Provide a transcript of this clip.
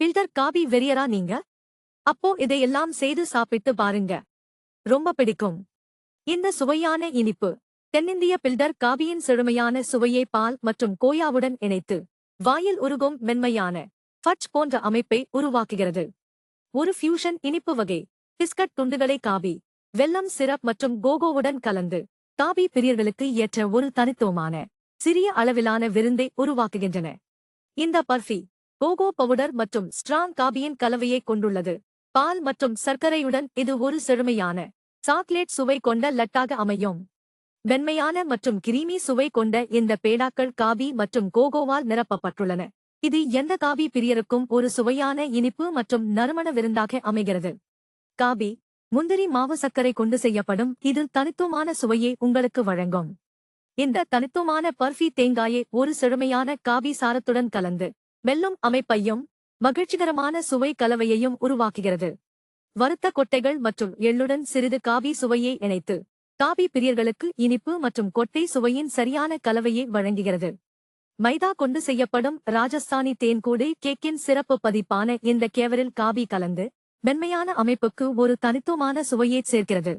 Filter coffee வெறியரா நீங்க? அப்போ இதையெல்லாம் செய்து சாப்பிட்டு பாருங்க. ரொம்ப பிடிக்கும். இந்த சுவையான இனிப்பு தென்னிந்திய பில்டர் காபியின் செழுமையான சுவையை பால் மற்றும் கோயாவுடன் இணைத்து வாயில் உருகும் மென்மையான ஃபட்ச் போன்ற அமைப்பை உருவாக்குகிறது. ஒரு ஃபியூஷன் இனிப்பு வகை பிஸ்கட் துண்டுகளை காபி வெல்லம் சிரப் மற்றும் கோகோவுடன் கலந்து காபி பிரியர்களுக்கு ஏற்ற ஒரு தனித்துவமான சிறிய அளவிலான விருந்தை உருவாக்குகின்றன. இந்த பர்ஃபி கோகோ பவுடர் மற்றும் ஸ்ட்ராங் காபியின் கலவையை கொண்டுள்ளது. பால் மற்றும் சர்க்கரையுடன் இது ஒரு செழுமையான சாக்லேட் சுவை கொண்ட லட்டாக அமையும். மென்மையான மற்றும் கிரீமி சுவை கொண்ட இந்த பேடாக்கள் காபி மற்றும் கோகோவால் நிரப்பப்பட்டுள்ளன. இது எந்த காபி பிரியருக்கும் ஒரு சுவையான இனிப்பு மற்றும் நறுமண விருந்தாக அமைகிறது. காபி முந்திரி மாவு சர்க்கரை கொண்டு செய்யப்படும் இது தனித்துவமான சுவையை உங்களுக்கு வழங்கும். இந்த தனித்துவமான பர்ஃபி தேங்காயை ஒரு செழுமையான காபி சாரத்துடன் கலந்து மெல்லும் அமைப்பையும் மகிழ்ச்சிகரமான சுவை கலவையையும் உருவாக்குகிறது. வறுத்த கொட்டைகள் மற்றும் எள்ளுடன் சிறிது காபி சுவையை இணைத்து காபி பிரியர்களுக்கு இனிப்பு மற்றும் கொட்டை சுவையின் சரியான கலவையை வழங்குகிறது. மைதா கொண்டு செய்யப்படும் ராஜஸ்தானி தேன்கூடு கேக்கின் சிறப்பு பதிப்பான இந்த கேவரில் காபி கலந்து மென்மையான அமைப்புக்கு ஒரு தனித்துவமான சுவையைச் சேர்க்கிறது.